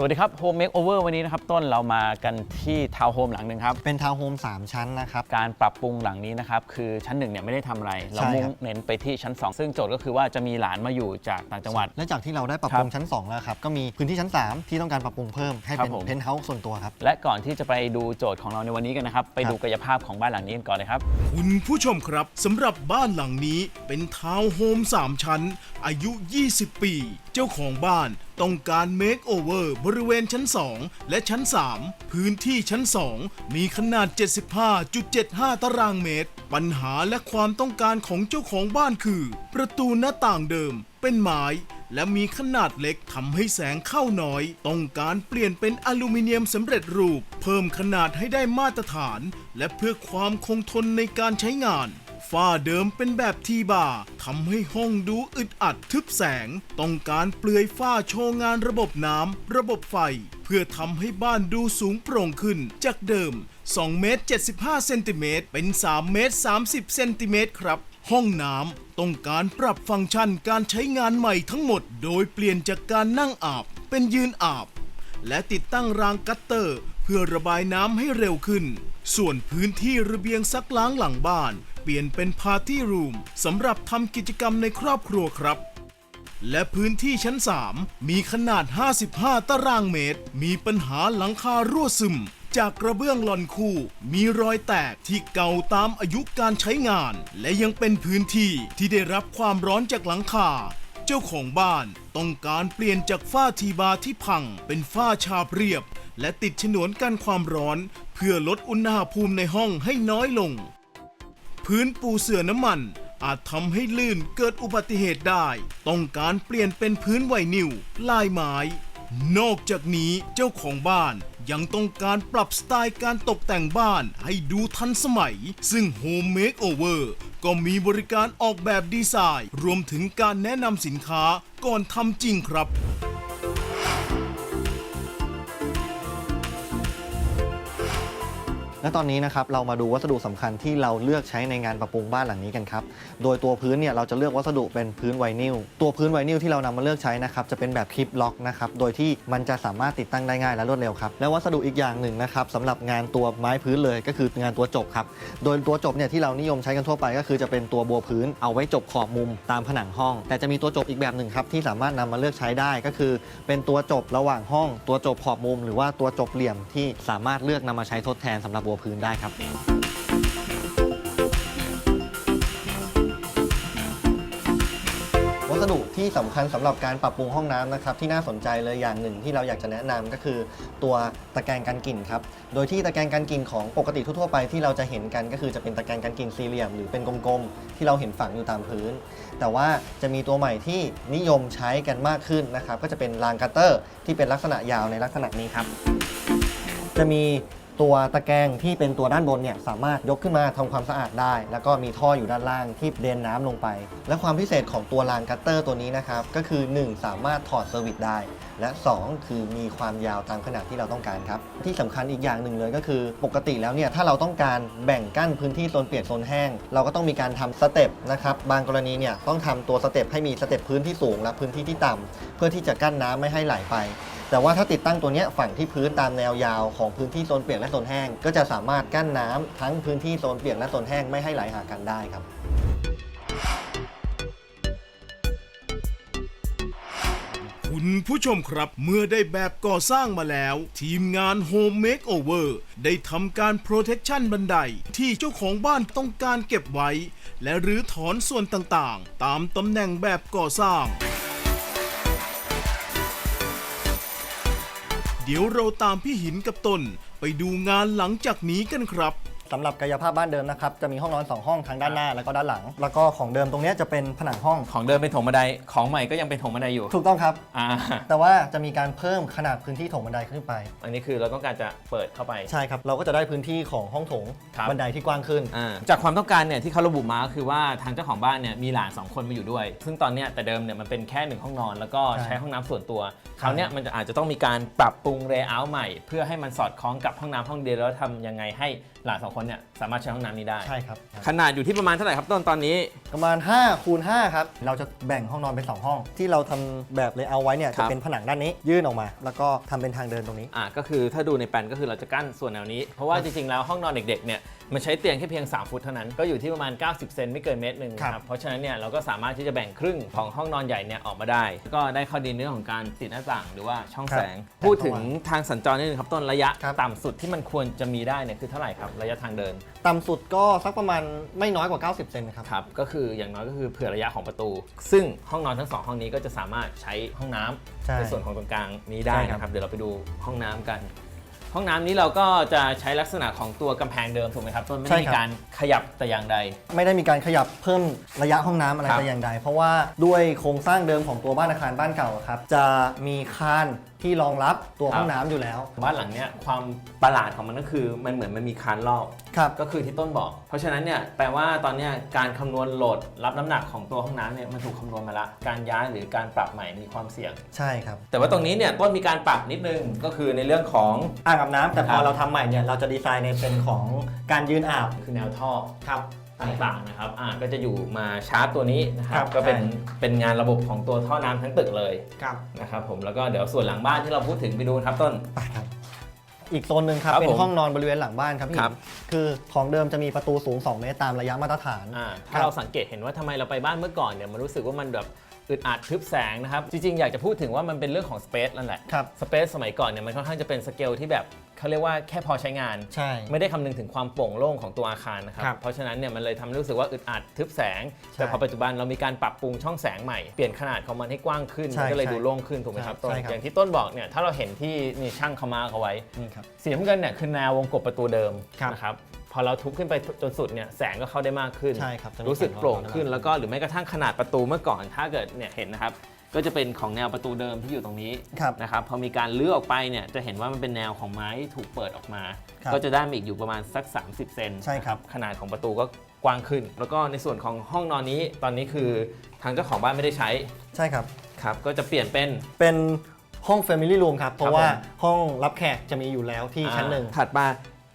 สวัสดีครับ Home Makeover วันนี้นะครับ ต้นเรามากันที่ทาวน์โฮมหลังหนึ่งครับ เป็นทาวน์โฮม3 ชั้นนะครับ การปรับปรุงหลังนี้นะครับ คือชั้นหนึ่งเนี่ยไม่ได้ทำอะไร เราใช่มุ่งครับเน้นไปที่ชั้น 2 ซึ่งโจทย์ก็คือว่าจะมีหลานมาอยู่จากต่างจังหวัด และจากที่เราได้ปรับปรุงชั้น 2 แล้วครับ ก็มีพื้นที่ชั้น 3 ที่ต้องการปรับปรุงเพิ่มให้ครับเป็นผม เพนท์เฮาส์ส่วนตัวครับ และก่อนที่จะไปดูโจทย์ของเราในวันนี้กันนะครับ ไปครับดูกายภาพของบ้านหลังนี้กันก่อนเลยครับ คุณผู้ชมครับสำหรับบ้านหลังนี้เป็นทาวน์โฮม3ชั้น อายุ 20 ปี เจ้าของบ้านต้องการเมคโอเวอร์บริเวณชั้น 2 และชั้น 3 พื้นที่ชั้น 2 มีขนาด 75.75 ตารางเมตร ปัญหาและความต้องการของเจ้าของบ้านคือ ประตูหน้าต่างเดิมเป็นไม้และมีขนาดเล็กทำให้แสงเข้าน้อย ต้องการเปลี่ยนเป็นอลูมิเนียมสำเร็จรูป เพิ่มขนาดให้ได้มาตรฐาน และเพื่อความคงทนในการใช้งาน ฝ้าเดิมเป็นแบบทีบาร์ทำให้ห้องดูอึดอัดทึบแสง ต้องการเปลือยฝ้าโชว์งานระบบน้ำระบบไฟ เพื่อทำให้บ้านดูสูงโปร่งขึ้น จากเดิม 2 เมตร 75 เซนติเมตรเป็น 3 เมตร 30 เซนติเมตรครับห้องน้ำต้องการปรับฟังก์ชันการใช้งานใหม่ทั้งหมด โดยเปลี่ยนจากการนั่งอาบเป็นยืนอาบ และติดตั้งรางกัตเตอร์ เพื่อระบายน้ำให้เร็วขึ้น ส่วนพื้นที่ระเบียงซักล้างหลังบ้าน ปลี่ยนเป็นพาร์ตี้รูมสำหรับทำกิจกรรมในครอบครัวครับ และพื้นที่ชั้น 3 มีขนาด 55 ตารางเมตร มีปัญหาหลังคารั่วซึม จากกระเบื้องลอนคู่ มีรอยแตกที่เก่าตามอายุการใช้งาน และยังเป็นพื้นที่ที่ได้รับความร้อนจากหลังคา เจ้าของบ้านต้องการเปลี่ยนจากฝ้าทีบาที่พัง เป็นฝ้าชาบเรียบ และติดฉนวนกันความร้อน เพื่อลดอุณหภูมิในห้องให้น้อยลง พื้นปูเสื่อน้ำมัน อาจทำให้ลื่นเกิดอุบัติเหตุได้ ต้องการเปลี่ยนเป็นพื้นไวนิลลายไม้ นอกจากนี้เจ้าของบ้านยังต้องการปรับสไตล์การตกแต่งบ้านให้ดูทันสมัย ซึ่ง Home Makeover ก็มีบริการออกแบบดีไซน์ รวมถึงการแนะนำสินค้าก่อนทำจริงครับ และตอนนี้นะครับเรามาดูวัสดุสำคัญที่เราเลือกใช้ในงานปรับปรุงบ้านหลังนี้กันครับ โดยตัวพื้นเนี่ยเราจะเลือกวัสดุเป็นพื้นไวนิล ตัวพื้นไวนิลที่เรานำมาเลือกใช้นะครับจะเป็นแบบคลิปล็อกนะครับโดยที่มันจะสามารถติดตั้งได้ง่ายและรวดเร็วครับ และวัสดุอีกอย่างหนึ่งนะครับสำหรับงานตัวไม้พื้นเลยก็คืองานตัวจบครับ โดยตัวจบเนี่ยที่เรานิยมใช้กันทั่วไป ก็คือจะเป็นตัวบัวพื้นเอาไว้จบขอบมุมตามผนังห้อง แต่จะมีตัวจบอีกแบบหนึ่งครับที่สามารถนำมาเลือกใช้ได้ก็คือ เป็นตัวจบระหว่างห้อง ตัวจบขอบมุม หรือว่าตัวจบเหลี่ยมที่สามารถเลือกนำมาใช้ทดแทนสำหรับบัวพื้นได้ครับ วัสดุที่สำคัญสำหรับการปรับปรุงห้องน้ำนะครับ ที่น่าสนใจเลยอย่างหนึ่งที่เราอยากจะแนะนำก็คือตัวตะแกรงกันกลิ่นครับ โดยที่ตะแกรงกันกลิ่นของปกติทั่วๆไปที่เราจะเห็นกันก็คือจะเป็นตะแกรงกันกลิ่นสี่เหลี่ยมหรือเป็นกลมๆที่เราเห็นฝังอยู่ตามพื้น แต่ว่าจะมีตัวใหม่ที่นิยมใช้กันมากขึ้นนะครับ ก็จะเป็นรางกัตเตอร์ที่เป็นลักษณะยาวในลักษณะนี้ครับ จะมี ตัวตะแกรงที่เป็นตัวด้านบนเนี่ยสามารถยกขึ้นมาทำความสะอาดได้ แล้วก็มีท่ออยู่ด้านล่างที่เดนน้ำลงไป และความพิเศษของตัวรางกัตเตอร์ตัวนี้นะครับก็คือ 1 สามารถถอดเซอร์วิสได้ และ 2 คือมีความยาวตามขนาดที่เราต้องการครับที่สำคัญอีกอย่างหนึ่งเลยก็คือปกติแล้วเนี่ยถ้าเราต้องการแบ่งกั้นพื้นที่โซนเปียกโซนแห้ง เราก็ต้องมีการทำสเต็ปนะครับบางกรณีเนี่ยต้องทำตัวสเต็ปให้มีสเต็ปพื้นที่สูงและพื้นที่ที่ต่ำเพื่อที่จะกั้นน้ำไม่ให้ไหลไป แต่ว่าถ้าติดตั้งตัวนี้ฝั่งที่พื้นตามแนวยาวของพื้นที่โซนเปียกและโซนแห้ง ก็จะสามารถกั้นน้ำทั้งพื้นที่โซนเปียกและโซนแห้งไม่ให้ไหลหากันได้ครับคุณผู้ชมครับเมื่อได้แบบก่อสร้างมาแล้ว ทีมงาน Home Makeover ได้ทำการ Protection บันได ที่เจ้าของบ้านต้องการเก็บไว้ และรื้อถอนส่วนต่างๆ ตามตำแหน่งแบบก่อสร้าง เดี๋ยวเราตามพี่หินกับตนไปดูงานหลังจากนี้กันครับ สำหรับกายภาพบ้านเดิมนะครับจะมีห้องนอน 2 ห้องทางด้านหน้าแล้วก็ด้านหลัง แล้วก็ของเดิมตรงเนี้ยจะเป็นผนังห้อง ของเดิมเป็นโถงบันได ของใหม่ก็ยังเป็นโถงบันไดอยู่ถูกต้องครับ อ่าแต่ว่าจะมีการเพิ่มขนาดพื้นที่โถงบันไดขึ้นไป อันนี้คือเราต้องการจะเปิดเข้าไป ใช่ครับ เราก็จะได้พื้นที่ของห้องโถงครับ บันไดที่กว้างขึ้น อ่าจากความต้องการเนี่ยที่เขาระบุมาก็คือว่าทางเจ้าของบ้านเนี่ยมีหลาน2คนมาอยู่ด้วย ซึ่งตอนเนี้ยแต่เดิมเนี่ยมันเป็นแค่หนึ่งห้องนอน แล้วก็ใช่ใช้ห้องน้ำส่วนตัวคราวเนี้ยมันจะอาจจะต้องมีการปรับปรุงเลเยอร์ใหม่ เพื่อให้มันสอดคล้องกับห้องน้ำห้องเดียวแล้วทำยังไงให้หลานสองคนเนี่ยสามารถใช้ห้องน้ำนี้ได้ ใช่ครับ ขนาดอยู่ที่ประมาณเท่าไหร่ครับต้นตอนนี้ ประมาณ5คูณ5ครับ เราจะแบ่งห้องนอนเป็น 2 ห้อง ที่เราทำแบบเลยเอาไว้เนี่ยครัจะบ เป็นผนังด้านนี้ยื่นออกมา แล้วก็ทำเป็นทางเดินตรงนี้ อ่าก็คือถ้าดูในแปลนก็คือเราจะกั้นส่วนแนวนี้ เพราะว่าจริงๆแล้วห้องนอนเด็กๆเนี่ยมันใช้เตียงแค่เพียง 3 ฟุตเท่านั้นก็อยู่ที่ประมาณ 90 เซนไม่เกินเมตรหนึ่งครับ ครับเพราะฉะนั้นเนี่ยเราก็สามารถที่จะแบ่งครึ่งของห้องนอนใหญ่เนี่ยออกมาได้ ก็ได้ข้อดีในเรื่องของการติดหน้าต่างหรือว่าช่องแสง พูดถึงทางสัญจรนิดนึงครับต้นระยะครับ ต่ำสุดที่มันควรจะมีได้เนี่ยคือเท่าไหร่ครับระยะทางเดิน ต่ำสุดก็สักประมาณไม่น้อยกว่า 90 เซนครับ ครับ ก็คืออย่างน้อยก็คือเผื่อระยะของประตู ซึ่งห้องนอนทั้งสองห้องนี้ก็จะสามารถใช้ห้องน้ำใช่ในส่วนของตรงกลางนี้ได้ใช่ครับ นะครับ เดี๋ยวเราไปดูห้องน้ำกัน ห้องน้ำนี้เราก็จะใช้ลักษณะของตัวกำแพงเดิมถูกไหมครับต้นไม่ได้มีการขยับแต่อย่างใด ไม่ได้มีการขยับเพิ่มระยะห้องน้ำอะไรครับ แต่อย่างใด เพราะว่าด้วยโครงสร้างเดิมของตัวบ้านอาคารบ้านเก่าครับ จะมีคาน ที่รองรับตัวห้องน้ำอยู่แล้ว บ้านหลังเนี้ยความประหลาดของมันก็คือมันเหมือนมันมีคานรอบครับก็คือที่ต้นบอก เพราะฉะนั้นเนี่ยแปลว่าตอนเนี้ยการคำนวณโหลดรับน้ำหนักของตัวห้องน้ำเนี่ยมันถูกคำนวณมาละการย้ายหรือการปรับใหม่มีความเสี่ยง ใช่ครับ แต่ว่าตรงนี้เนี่ยต้นมีการปรับนิดนึงก็คือในเรื่องของ อ่างอาบน้ำแต่พครัอบเราทำใหม่เนี่ยเราจะดีไซน์ในเป็นของการยืนอาบคือแนวท่อครับ ต่างๆนะครับอ่าก็จะอยู่มาชาร์จตัวนี้นะคครัรับบ ก็เป็นใช่เป็นงานระบบของตัวท่อน้ำทั้งตึกเลยครับ นะครับผมแล้วก็เดี๋ยวส่วนหลังบ้านที่เราพูดถึงไปดูครับต้น ไปครับ อีกโซนหนึ่งครับ ครับเป็ผนมห้องนอนบริเวณหลังบ้านครับพี่ครับ คือของเดิมจะมีประตูสูง 2 เมตรตามระยะมาตรฐาน อ่าครัถ้าบเราสังเกตเห็นว่าทำไมเราไปบ้านเมื่อก่อนเนี่ยมันรู้สึกว่ามันแบบ อึดอัดทึบแสงนะครับ จริงๆ อยากจะพูดถึงว่ามันเป็นเรื่องของสเปซนั่นแหละครับสเปซสมัยก่อนเนี่ยมันค่อนข้างจะเป็นสเกลที่แบบเขาเรียกว่าแค่พอใช้งาน ใช่ ไม่ได้คำนึงถึงความโปร่งโล่งของตัวอาคารนะครับ ครับเพราะฉะนั้นเนี่ยมันเลยทำให้รู้สึกว่าอึดอัดทึบแสง ใช่แต่พอปัจจุบันเรามีการปรับปรุงช่องแสงใหม่ เปลี่ยนขนาดของมันให้กว้างขึ้น ใช่มันก็เลยใช่ดูโล่งขึ้นถูกไหมครับต้น ใช่ครับ อย่างที่ต้นบอกเนี่ยถ้าเราเห็นที่นี่ช่างเขามาร์คเอาไว้ นี่ครับ สีน้ำเงินเนี่ยคือแนววงกบประตูเดิมครับนะครับ พอเราทุบขึ้นไปจนสุดเนี่ยแสงก็เข้าได้มากขึ้น ใช่ครับจะมีรู้สึกโปร่งขึ้น แสงเข้าได้แล้วก็หรือแม้กระทั่งขนาดประตูเมื่อก่อนถ้าเกิดเนี่ยเห็นนะครับ ก็จะเป็นของแนวประตูเดิมที่อยู่ตรงนี้ครับ นะครับพอมีการเลื้อออกไปเนี่ยจะเห็นว่ามันเป็นแนวของไม้ที่ถูกเปิดออกมา ครับก็จะได้มาอีกอยู่ประมาณสัก 30 เซนใช่ครับ ขนาดของประตูก็กว้างขึ้น แล้วก็ในส่วนของห้องนอนนี้ตอนนี้คือทางเจ้าของบ้านไม่ได้ใช้ใช่ครับ ครับก็จะเปลี่ยนเป็น เป็นห้อง Family Room ครับ เพครัราะบว่าผม ห้องรับแขกจะมีอยู่แล้วที่ชั้นหนึ่งอ่าถัดมา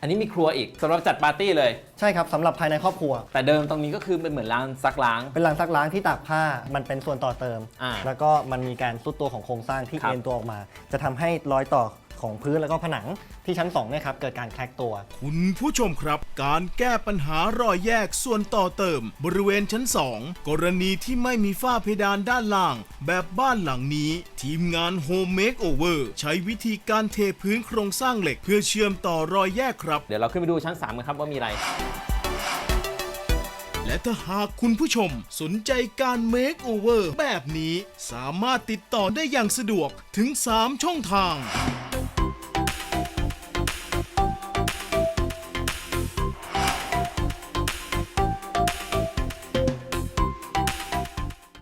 อันนี้มีครัวอีกสำหรับจัดปาร์ตี้เลย ใช่ครับสำหรับภายในครอบครัว แต่เดิมตรงนี้ก็คือเป็นเหมือนร้านซักล้าง เป็นหลังซักล้างที่ตากผ้ามันเป็นส่วนต่อเติม อ่าแล้วก็มันมีการซุดตัวของโครงสร้างที่ครับ เอ็นตัวออกมา จะทำให้รอยต่อ ของพื้นแล้วก็ผนังที่ชั้น2เนี่ยครับเกิดการแคร็กตัว คุณผู้ชมครับ การแก้ปัญหารอยแยกส่วนต่อเติม บริเวณชั้น 2 กรณีที่ไม่มีฝ้าเพดานด้านล่าง แบบบ้านหลังนี้ ทีมงาน Home Makeover ใช้วิธีการเทพื้นโครงสร้างเหล็ก เพื่อเชื่อมต่อรอยแยกครับ เดี๋ยวเราขึ้นไปดูชั้น3กันครับว่ามีอะไรและถ้าหากคุณผู้ชมสนใจการ Makeover แบบนี้ สามารถติดต่อได้อย่างสะดวกถึง 3 ช่องทาง